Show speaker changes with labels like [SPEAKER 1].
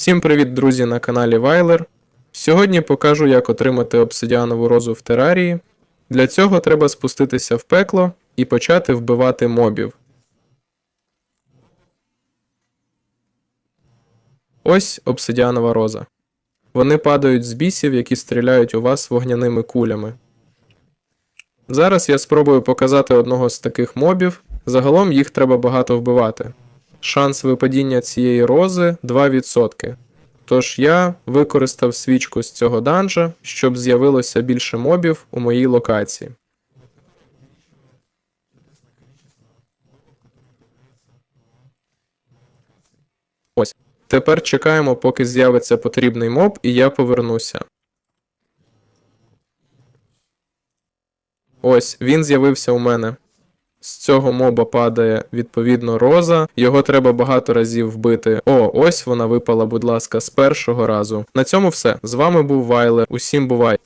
[SPEAKER 1] Всім привіт, друзі, на каналі Вайлер. Сьогодні покажу, як отримати обсидіанову розу в терарії. Для цього треба спуститися в пекло і почати вбивати мобів. Ось обсидіанова роза. Вони падають з бісів, які стріляють у вас вогняними кулями. Зараз я спробую показати одного з таких мобів. Загалом їх треба багато вбивати. Шанс випадіння цієї рози 2%. Тож я використав свічку з цього данжа, щоб з'явилося більше мобів у моїй локації. Ось. Тепер чекаємо, поки з'явиться потрібний моб, і я повернуся. Ось, він з'явився у мене. З цього моба падає відповідно роза. Його треба багато разів вбити. О, ось вона випала, будь ласка, з першого разу. На цьому все. З вами був Вайлер. Усім бувай!